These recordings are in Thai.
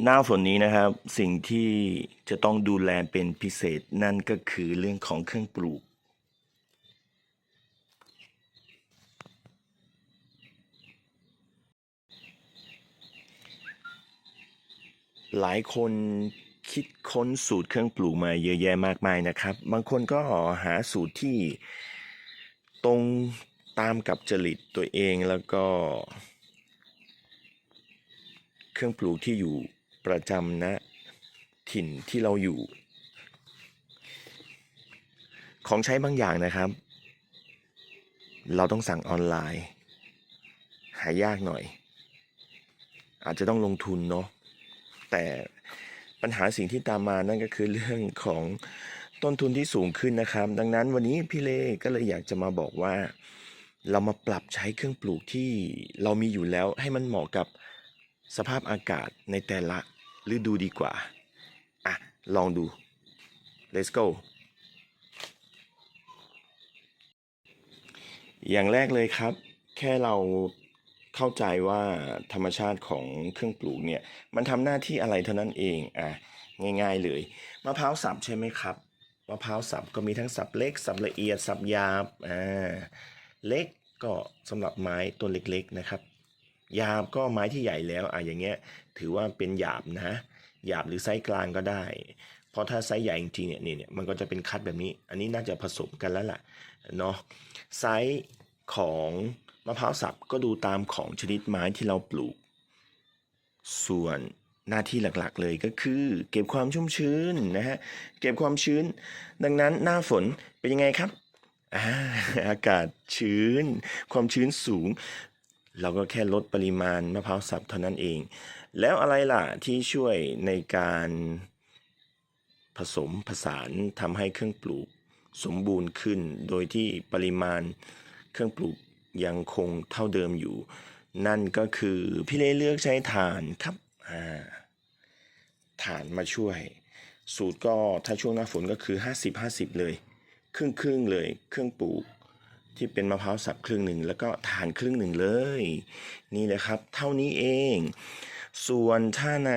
หน้าฝนนี้นะครับ สิ่งที่จะต้องดูแลเป็นพิเศษนั่นก็คือเรื่องของเครื่องปลูก หลายคนคิดค้นสูตรเครื่องปลูกมาเยอะแยะมากมายนะครับ บางคนก็หาสูตรที่ตรงตามกับจริตตัวเองแล้วก็ เครื่องปลูกที่อยู่ ประจำณถิ่นที่เราอยู่ ของใช้บางอย่างนะครับ เราต้องสั่งออนไลน์ หายากหน่อย อาจจะต้องลงทุนเนาะแต่ปัญหาสิ่งที่ตามมานั่นก็คือเรื่องของต้นทุนที่สูงขึ้นนะครับ ดังนั้นวันนี้พี่เล่ก็เลยอยากจะมาบอกว่า เรามาปรับใช้เครื่องปลูกที่เรามีอยู่แล้วให้มันเหมาะกับสภาพอากาศในแต่ละ ฤดูดีกว่า อะ ลองดู let's go อย่างแรกเลยครับ แค่เราเข้าใจว่าธรรมชาติของเครื่องปลูกเนี่ย มันทำหน้าที่อะไรเท่านั้นเอง อะ ง่ายๆเลย มะพร้าวสับใช่ไหมครับ มะพร้าวสับก็มีทั้งสับเล็ก สับละเอียด สับหยาบ อ่า เล็กก็สำหรับไม้ต้นเล็กๆนะครับ หยาบก็ไม้ที่ใหญ่แล้วอะอย่างเงี้ยถือว่าเป็นหยาบนะหยาบหรือไซส์กลางก็ได้เพราะถ้าไซส์ใหญ่จริงๆเนี่ยนี่เนี่ยมันก็จะเป็นคัดแบบนี้ อันนี้น่าจะผสมกันแล้วล่ะเนาะไซส์ของมะพร้าวสับก็ดูตามของชนิดไม้ที่เราปลูก ส่วนหน้าที่หลักๆเลยก็คือ เก็บความชุ่มชื้นนะฮะเก็บความชื้น ดังนั้นหน้าฝนเป็นยังไงครับอาอากาศชื้น ความชื้นสูง เราก็แค่ลดปริมาณมะพร้าวสับเท่านั้นเอง แล้วอะไรล่ะที่ช่วยในการผสมผสานทำให้เครื่องปลูกสมบูรณ์ขึ้น โดยที่ปริมาณเครื่องปลูกยังคงเท่าเดิมอยู่ นั่นก็คือพี่เล่เลือกใช้ถ่านครับอ่าถ่านมาช่วย สูตรก็ถ้าช่วงหน้าฝนก็คือ 50-50 เลย ครึ่งครึ่งๆเลย เครื่องปลูก ที่เป็นมะพร้าวสับครึ่งหนึ่งแล้วก็ถ่านครึ่งหนึ่งเลย นี่แหละครับ เท่านี้เอง ส่วนถ้าใน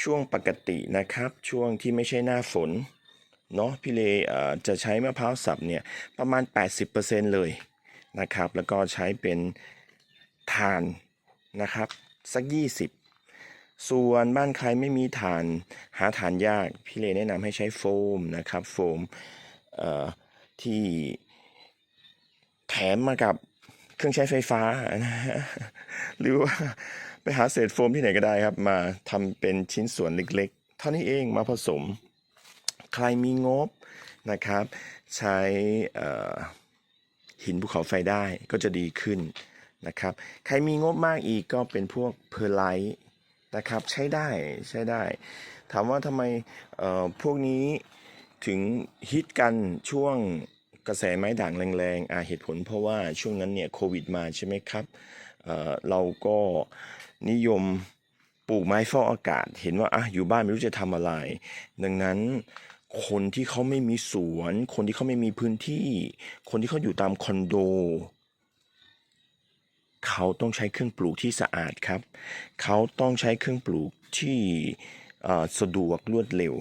ช่วงปกตินะครับ ช่วงที่ไม่ใช่หน้าฝนเนาะพี่เล่จะใช้มะพร้าวสับเนี่ยประมาณ 80%เลยนะครับ แล้วก็ใช้เป็นถ่านนะครับสัก 20 ส่วนบ้านใครไม่มีถ่านหาถ่านยาก พี่เลแนะนำให้ใช้โฟมนะครับ โฟมที่ แถมมากับเครื่องใช้ไฟฟ้านะฮะหรือว่าไปหาเศษโฟมที่ไหนก็ได้ครับ มาทำเป็นชิ้นส่วนเล็กๆ เท่านี้เองมาผสม ใครมีงบนะครับ ใช้หินภูเขาไฟได้ก็จะดีขึ้นนะครับ ใครมีงบมากอีกก็เป็นพวกเพอร์ไลท์นะครับ ใช้ได้ใช้ได้ ถามว่าทำไมเอ่อพวกนี้ถึงฮิตกันช่วง กระแสไม้ด่างแรงๆอ่าเหตุผลเพราะว่าช่วงนั้นเนี่ยโควิดมาใช่ไหมครับเเราก็นิยมปลูกไม้ฟอกอากาศ เห็นว่าอะอยู่บ้านไม่รู้จะทำอะไร ดังนั้นคนที่เขาไม่มีสวน คนที่เขาไม่มีพื้นที่ คนที่เขาอยู่ตามคอนโด เขาต้องใช้เครื่องปลูกที่สะอาดครับ เขาต้องใช้เครื่องปลูกที่สะดวกรวดเร็ว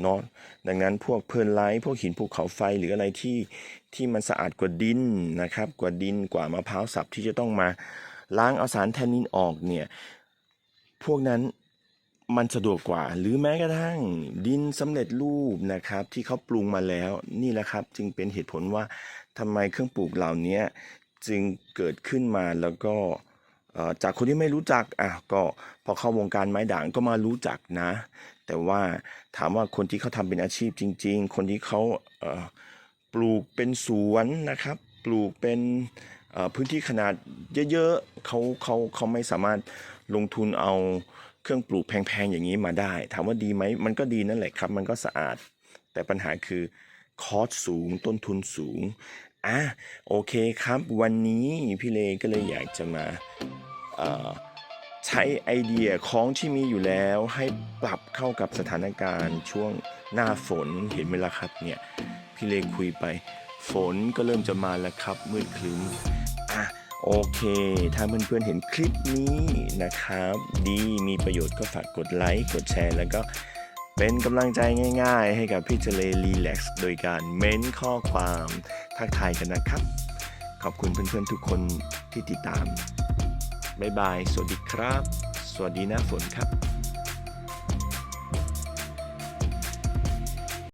เนาะดังนั้นพวกเพลินไลท์พวกหินภูเขาไฟหรืออะไรที่ที่มันสะอาดกว่าดินนะครับ กว่าดินกว่ามะพร้าวสับที่จะต้องมาล้างเอาสารแทนนินออกเนี่ยพวกนั้นมันสะดวกกว่า หรือแม้กระทั่งดินสำเร็จรูปนะครับ ที่เขาปรุงมาแล้วนี่แหละครับ จึงเป็นเหตุผลว่าทำไมเครื่องปลูกเหล่านี้จึงเกิดขึ้นมาแล้วก็เจากคนที่ไม่รู้จักอะก็พอเข้าวงการไม้ด่างก็มารู้จักนะ แต่ว่าถามว่าคนที่เขาทำเป็นอาชีพจริง ๆ คนที่เขาเปลูกเป็นสวนนะครับ ปลูกเป็นพื้นที่ขนาดเยอะๆเขาเขาเขาไม่สามารถลงทุนเอาเครื่องปลูกแพงๆอย่างนี้มาได้ ถามว่าดีไหมมันก็ดีนั่นแหละครับ มันก็สะอาด แต่ปัญหาคือคอสสูงต้นทุนสูงอะโอเคครับ วันนี้พี่เลก็เลยอยากจะมา ใช้ไอเดียของที่มีอยู่แล้วให้ปรับเข้ากับสถานการณ์ช่วงหน้าฝนเห็นไหมล่ะครับเนี่ยพี่เลคุยไป ฝนก็เริ่มจะมาแล้วครับมืดครึ้มอะโอเค ถ้าเพื่อนๆเห็นคลิปนี้นะครับ ดีมีประโยชน์ก็ฝากกดไลค์กดแชร์ แล้วก็เป็นกำลังใจง่ายๆ ให้กับพี่เจเลรีแล็กซ์โดยการเม้นข้อความทักทายกันนะครับ ขอบคุณเพื่อนๆทุกคนที่ติดตาม บ๊ายบาย สวัสดีครับ สวัสดีหน้าฝนครับ